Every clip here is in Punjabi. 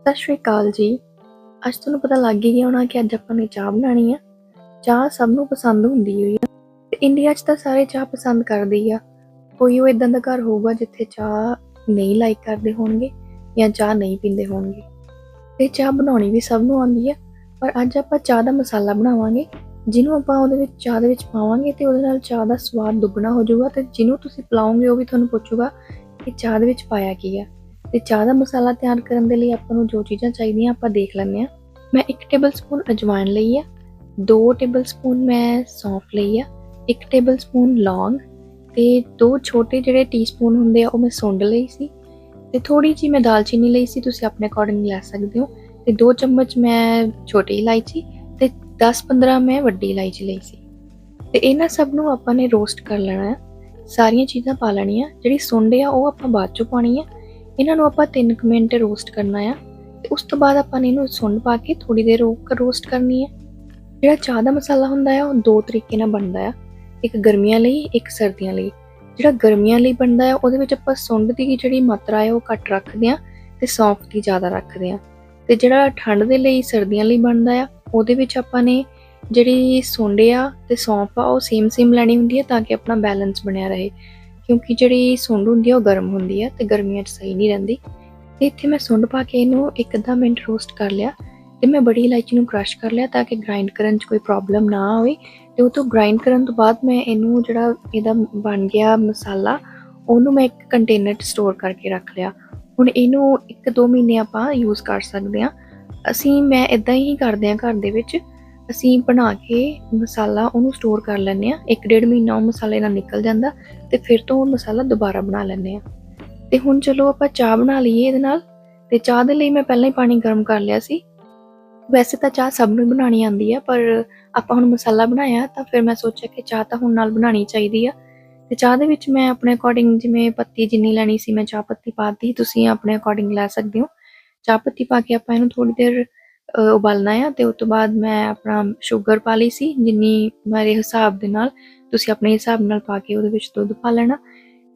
ਸਤਿ ਸ਼੍ਰੀ ਅਕਾਲ ਜੀ। ਅੱਜ ਤੁਹਾਨੂੰ ਪਤਾ ਲੱਗ ਹੀ ਗਿਆ ਹੋਣਾ ਕਿ ਅੱਜ ਆਪਾਂ ਨੇ ਚਾਹ ਬਣਾਣੀ ਆ। ਚਾਹ ਸਭ ਨੂੰ ਪਸੰਦ ਹੁੰਦੀ ਹੋਈ ਆ। ਤੇ ਇੰਡੀਆ 'ਚ ਤਾਂ ਸਾਰੇ ਚਾਹ ਪਸੰਦ ਕਰਦੇ ਹੀ ਆ। ਕੋਈ ਉਹ ਇਦਾਂ ਦਾ ਘਰ ਹੋਊਗਾ ਜਿੱਥੇ ਚਾਹ ਨਹੀਂ ਲਾਈਕ ਕਰਦੇ ਹੋਣਗੇ ਜਾਂ ਚਾਹ ਨਹੀਂ ਪੀਂਦੇ ਹੋਣਗੇ। ਤੇ ਚਾਹ ਬਣਾਉਣੀ ਵੀ ਸਭ ਨੂੰ ਆਉਂਦੀ ਆ। ਪਰ ਅੱਜ ਆਪਾਂ ਚਾਹ ਦਾ ਮਸਾਲਾ ਬਣਾਵਾਂਗੇ, ਜਿਹਨੂੰ ਆਪਾਂ ਉਹਦੇ ਵਿੱਚ ਚਾਹ ਦੇ ਵਿੱਚ ਪਾਵਾਂਗੇ ਤੇ ਉਹਦੇ ਨਾਲ ਚਾਹ ਦਾ ਸਵਾਦ ਦੁੱਗਣਾ ਹੋ ਜਾਊਗਾ ਤੇ ਜਿਹਨੂੰ ਤੁਸੀਂ ਪਿਲਾਓਗੇ ਉਹ ਵੀ ਤੁਹਾਨੂੰ ਪੁੱਛੂਗਾ ਕਿ ਚਾਹ ਦੇ ਵਿੱਚ ਪਾਇਆ ਕੀ ਆ। ਤੇ ਚਾਹ ਦਾ ਮਸਾਲਾ ਤਿਆਰ ਕਰਨ ਦੇ ਲਈ ਆਪਾਂ ਨੂੰ ਜੋ ਚੀਜ਼ਾਂ ਚਾਹੀਦੀਆਂ ਆਪਾਂ ਦੇਖ ਲੈਂਦੇ ਆ ਮੈਂ 1 ਟੇਬਲਸਪੂਨ ਅਜਵਾਇਣ ਲਈ ਆ 2 ਟੇਬਲਸਪੂਨ ਮੈਂ ਸੌਂਫ ਲਈ ਆ 1 ਟੇਬਲਸਪੂਨ ਲੌਂਗ ਤੇ ਦੋ ਛੋਟੇ ਜਿਹੜੇ ਟੀਸਪੂਨ ਹੁੰਦੇ ਆ ਉਹ ਮੈਂ ਸੁੰਡ ਲਈ ਸੀ ਤੇ ਥੋੜੀ ਜੀ ਮੈਂ ਦਾਲਚੀਨੀ ਲਈ ਸੀ, ਤੁਸੀਂ ਆਪਣੇ ਅਕੋਰਡਿੰਗ ਲੈ ਸਕਦੇ ਹੋ ਤੇ 2 ਚਮਚ ਮੈਂ ਛੋਟੀ ਇਲਾਇਚੀ ਤੇ 10-15 ਮੈਂ ਵੱਡੀ ਇਲਾਇਚੀ ਲਈ ਸੀ। ਤੇ ਇਹਨਾਂ ਸਭ ਨੂੰ ਆਪਾਂ ਨੇ ਰੋਸਟ ਕਰ ਲੈਣਾ ਹੈ ਸਾਰੀਆਂ ਚੀਜ਼ਾਂ ਪਾ ਲੈਣੀਆਂ, ਜਿਹੜੀ ਸੁੰਡ ਆ ਉਹ ਆਪਾਂ ਬਾਅਦ ਚੋਂ ਪਾਣੀ ਆ ਇਹਨਾਂ ਨੂੰ ਆਪਾਂ 3 ਮਿੰਟ ਰੋਸਟ ਕਰਨਾ ਆ ਤੇ ਉਸ ਤੋਂ ਬਾਅਦ ਆਪਾਂ ਨੇ ਇਹਨੂੰ ਸੁੰਡ ਪਾ ਕੇ ਥੋੜੀ ਦੇਰ ਰੋਸਟ ਕਰਨੀ ਹੈ ਜਿਹੜਾ ਚਾਹ ਦਾ ਮਸਾਲਾ ਹੁੰਦਾ ਆ, ਉਹ ਦੋ ਤਰੀਕੇ ਨਾਲ ਬਣਦਾ ਆ। ਇੱਕ ਗਰਮੀਆਂ ਲਈ, ਇੱਕ ਸਰਦੀਆਂ ਲਈ। ਜਿਹੜਾ ਗਰਮੀਆਂ ਲਈ ਬਣਦਾ ਆ, ਉਹਦੇ ਵਿੱਚ ਆਪਾਂ ਸੁੰਡ ਦੀ ਜਿਹੜੀ ਮਾਤਰਾ ਹੈ ਉਹ ਘੱਟ ਰੱਖਦੇ ਆ ਤੇ ਸੌਂਫ ਦੀ ਜ਼ਿਆਦਾ ਰੱਖਦੇ ਆ। ਤੇ ਜਿਹੜਾ ਠੰਡ ਦੇ ਲਈ, ਸਰਦੀਆਂ ਲਈ ਬਣਦਾ ਆ, ਉਹਦੇ ਵਿੱਚ ਆਪਾਂ ਨੇ ਜਿਹੜੀ ਸੁੰਡੇ ਆ ਤੇ ਸੌਂਫ ਆ, ਉਹ ਸੇਮ ਸੇਮ ਲੈਣੀ ਹੁੰਦੀ ਹੈ ਤਾਂ ਕਿ ਆਪਣਾ ਬੈਲੈਂਸ ਬਣਿਆ ਰਹੇ। ਕਿਉਂਕਿ ਜਿਹੜੀ ਸੁੰਡ ਹੁੰਦੀ ਆ ਉਹ ਗਰਮ ਹੁੰਦੀ ਹੈ ਤੇ ਗਰਮੀਆਂ 'ਚ ਸਹੀ ਨਹੀਂ ਰਹਿੰਦੀ। ਤੇ ਇੱਥੇ ਮੈਂ ਸੁੰਡ ਪਾ ਕੇ ਇਹਨੂੰ ਇੱਕ ਅੱਧਾ ਮਿੰਟ ਰੋਸਟ ਕਰ ਲਿਆ ਤੇ ਮੈਂ ਬੜੀ ਇਲਾਇਚੀ ਨੂੰ ਕ੍ਰਸ਼ ਕਰ ਲਿਆ ਤਾਂ ਕਿ ਗ੍ਰਾਈਂਡ ਕਰਨ 'ਚ ਕੋਈ ਪ੍ਰੋਬਲਮ ਨਾ ਹੋਵੇ ਤੇ ਉਹ ਤੋਂ ਗ੍ਰਾਈਂਡ ਕਰਨ ਤੋਂ ਬਾਅਦ ਮੈਂ ਇਹਨੂੰ ਜਿਹੜਾ ਇਹਦਾ ਬਣ ਗਿਆ ਮਸਾਲਾ, ਉਹਨੂੰ ਮੈਂ ਇੱਕ ਕੰਟੇਨਰ 'ਚ ਸਟੋਰ ਕਰਕੇ ਰੱਖ ਲਿਆ। ਹੁਣ ਇਹਨੂੰ 1-2 ਮਹੀਨੇ ਆਪਾਂ ਯੂਜ਼ ਕਰ ਸਕਦੇ ਹਾਂ। ਅਸੀਂ ਮੈਂ ਇਦਾਂ ਹੀ ਕਰਦੇ ਹਾਂ ਘਰ ਦੇ ਵਿੱਚ ਅਸੀਂ ਬਣਾ ਕੇ ਮਸਾਲਾ ਉਹਨੂੰ ਸਟੋਰ ਕਰ ਲੈਂਦੇ ਆ ਇੱਕ ਡੇਢ ਮਹੀਨਾ ਉਹ ਮਸਾਲੇ ਨਾਲ ਨਿਕਲ ਜਾਂਦਾ ਤੇ ਫਿਰ ਤੋਂ ਉਹ ਮਸਾਲਾ ਦੁਬਾਰਾ ਬਣਾ ਲੈਂਦੇ ਆ ਤੇ ਹੁਣ ਚਲੋ ਆਪਾਂ ਚਾਹ ਬਣਾ ਲਈਏ ਇਹਦੇ ਨਾਲ। ਤੇ ਚਾਹ ਦੇ ਲਈ ਮੈਂ ਪਹਿਲਾਂ ਹੀ ਪਾਣੀ ਗਰਮ ਕਰ ਲਿਆ ਸੀ। ਵੈਸੇ ਤਾਂ ਚਾਹ ਸਭ ਨੂੰ ਬਣਾਉਣੀ ਆਉਂਦੀ ਆ, ਪਰ ਆਪਾਂ ਹੁਣ ਮਸਾਲਾ ਬਣਾਇਆ ਤਾਂ ਫਿਰ ਮੈਂ ਸੋਚਿਆ ਕਿ ਚਾਹ ਤਾਂ ਹੁਣ ਨਾਲ ਬਣਾਉਣੀ ਚਾਹੀਦੀ ਆ। ਤੇ ਚਾਹ ਦੇ ਵਿੱਚ ਮੈਂ ਆਪਣੇ ਅਕੋਰਡਿੰਗ ਜਿਵੇਂ ਪੱਤੀ ਜਿੰਨੀ ਲੈਣੀ ਸੀ ਮੈਂ ਚਾਹ ਪੱਤੀ ਪਾਤੀ ਤੁਸੀਂ ਆਪਣੇ ਅਕੋਰਡਿੰਗ ਲੈ ਸਕਦੇ ਹੋ। ਚਾਹ ਪੱਤੀ ਪਾ ਕੇ ਆਪਾਂ ਇਹਨੂੰ ਥੋੜੀ ਦੇਰ ਉਬਾਲਣਾ ਆ ਤੇ ਉਸ ਤੋਂ ਬਾਅਦ ਮੈਂ ਆਪਣਾ ਸ਼ੂਗਰ ਪਾ ਲਈ ਸੀ, ਜਿੰਨੀ ਮੇਰੇ ਹਿਸਾਬ ਦੇ ਨਾਲ ਤੁਸੀਂ ਆਪਣੇ ਹਿਸਾਬ ਨਾਲ ਪਾ ਕੇ ਉਹਦੇ ਵਿੱਚ ਦੁੱਧ ਪਾ ਲੈਣਾ।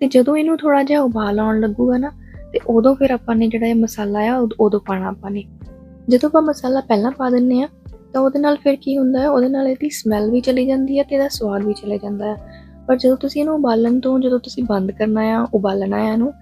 ਤੇ ਜਦੋਂ ਇਹਨੂੰ ਥੋੜਾ ਜਿਹਾ ਉਬਾਲ ਆਉਣ ਲੱਗੂਗਾ ਨਾ, ਤੇ ਉਦੋਂ ਫਿਰ ਆਪਾਂ ਨੇ ਜਿਹੜਾ ਇਹ ਮਸਾਲਾ ਆ ਉਦ- ਉਦੋਂ ਪਾਣਾ ਆਪਾਂ ਨੇ। ਜਦੋਂ ਆਪਾਂ ਮਸਾਲਾ ਪਹਿਲਾਂ ਪਾ ਦਿੰਨੇ ਆ, ਤਾਂ ਉਹਦੇ ਨਾਲ ਫਿਰ ਕੀ ਹੁੰਦਾ ਹੈ, ਉਹਦੇ ਨਾਲ ਇਹਦੀ ਸਮੈਲ ਵੀ ਚਲੀ ਜਾਂਦੀ ਹੈ ਤੇ ਇਹਦਾ ਸਵਾਦ ਵੀ ਚਲੇ ਜਾਂਦਾ ਹੈ। ਪਰ ਜਦੋਂ ਤੁਸੀਂ ਇਹਨੂੰ ਉਬਾਲਣ ਤੋਂ, ਜਦੋਂ ਤੁਸੀਂ ਬੰਦ ਕਰਨਾ ਆ, ਉਬਾਲਣਾ ਆ ਇਹਨੂੰ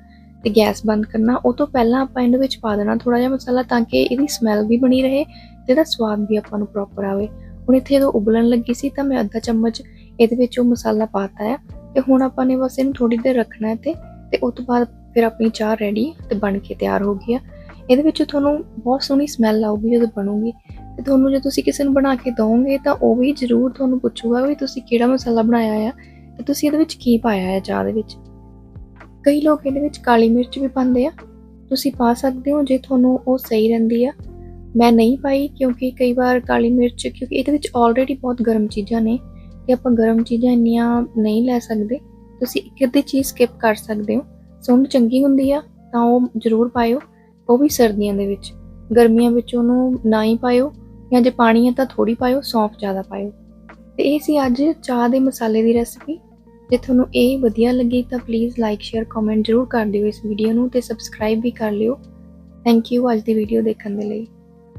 ਤੇ ਗੈਸ ਬੰਦ ਕਰਨਾ, ਉਹ ਤੋਂ ਪਹਿਲਾਂ ਆਪਾਂ ਇਹਦੇ ਵਿੱਚ ਪਾ ਦੇਣਾ ਥੋੜਾ ਜਿਹਾ ਮਸਾਲਾ ਤਾਂ ਕਿ ਇਹਦੀ ਸਮੈਲ ਵੀ ਬਣੀ ਰਹੇ ਤੇ ਇਹਦਾ ਸਵਾਦ ਵੀ ਆਪਾਂ ਨੂੰ ਪ੍ਰੋਪਰ ਆਵੇ। ਹੁਣ ਇੱਥੇ ਜਦੋਂ ਉਬਲਣ ਲੱਗੀ ਸੀ ਤਾਂ ਮੈਂ ਅੱਧਾ ਚਮਚ ਇਹਦੇ ਵਿੱਚ ਉਹ ਮਸਾਲਾ ਪਾਤਾ ਆ ਤੇ ਹੁਣ ਆਪਾਂ ਨੇ ਬਸ ਇਹਨੂੰ ਥੋੜੀ ਦੇਰ ਰੱਖਣਾ ਹੈ ਤੇ ਤੇ ਉਸ ਤੋਂ ਬਾਅਦ ਫਿਰ ਆਪਣੀ ਚਾਹ ਰੈਡੀ ਤੇ ਬਣ ਕੇ ਤਿਆਰ ਹੋ ਗਈ ਆ। ਇਹਦੇ ਵਿੱਚ ਤੁਹਾਨੂੰ ਬਹੁਤ ਸੋਹਣੀ ਸਮੈਲ ਆਊਗੀ ਜਦੋਂ ਬਣੂਗੀ ਤੇ ਤੁਹਾਨੂੰ ਜੇ ਤੁਸੀਂ ਕਿਸੇ ਨੂੰ ਬਣਾ ਕੇ ਦੋਗੇ ਤਾਂ ਉਹ ਵੀ ਜ਼ਰੂਰ ਤੁਹਾਨੂੰ ਪੁੱਛੂਗਾ ਵੀ ਤੁਸੀਂ ਕਿਹੜਾ ਮਸਾਲਾ ਬਣਾਇਆ ਆ ਤੇ ਤੁਸੀਂ ਇਹਦੇ ਵਿੱਚ ਕੀ ਪਾਇਆ ਹੈ ਚਾਹ ਦੇ ਵਿੱਚ। ਕਈ ਲੋਕ ਇਹਦੇ ਵਿੱਚ ਕਾਲੀ ਮਿਰਚ ਵੀ ਪਾਉਂਦੇ ਆ। ਤੁਸੀਂ ਪਾ ਸਕਦੇ ਹੋ, ਜੇ ਤੁਹਾਨੂੰ ਉਹ ਸਹੀ ਰਹਿੰਦੀ ਆ। ਮੈਂ ਨਹੀਂ ਪਾਈ ਕਿਉਂਕਿ ਕਈ ਵਾਰ ਕਾਲੀ ਮਿਰਚ, ਕਿਉਂਕਿ ਇਹਦੇ ਵਿੱਚ ਆਲਰੇਡੀ ਬਹੁਤ ਗਰਮ ਚੀਜ਼ਾਂ ਨੇ ਤੇ ਆਪਾਂ ਗਰਮ ਚੀਜ਼ਾਂ ਇੰਨੀਆਂ ਨਹੀਂ ਲੈ ਸਕਦੇ। ਤੁਸੀਂ ਇੱਕ ਅੱਧੀ ਚੀਜ਼ ਸਕਿਪ ਕਰ ਸਕਦੇ ਹੋ। ਸੁੰਡ ਚੰਗੀ ਹੁੰਦੀ ਆ, ਤਾਂ ਉਹ ਜ਼ਰੂਰ ਪਾਇਓ, ਉਹ ਵੀ ਸਰਦੀਆਂ ਦੇ ਵਿੱਚ। ਗਰਮੀਆਂ ਵਿੱਚ ਉਹਨੂੰ ਨਾ ਹੀ ਪਾਇਓ ਜਾਂ ਜੇ ਪਾਣੀ ਹੈ ਤਾਂ ਥੋੜੀ ਪਾਇਓ, ਸੌਂਫ ਜ਼ਿਆਦਾ ਪਾਇਓ। ਤੇ ਇਹ ਸੀ ਅੱਜ ਚਾਹ ਦੇ ਮਸਾਲੇ ਦੀ ਰੈਸਪੀ ਜੇ ਤੁਹਾਨੂੰ ਇਹ ਵਧੀਆ ਲੱਗੀ ਤਾਂ ਪਲੀਜ਼ ਲਾਈਕ ਸ਼ੇਅਰ ਕਮੈਂਟ ਜ਼ਰੂਰ ਕਰ ਦਿਓ ਇਸ ਵੀਡੀਓ ਨੂੰ ਤੇ ਸਬਸਕ੍ਰਾਈਬ ਵੀ ਕਰ ਲਿਓ। ਥੈਂਕ ਯੂ ਅੱਜ ਦੀ ਵੀਡੀਓ ਦੇਖਣ ਦੇ ਲਈ।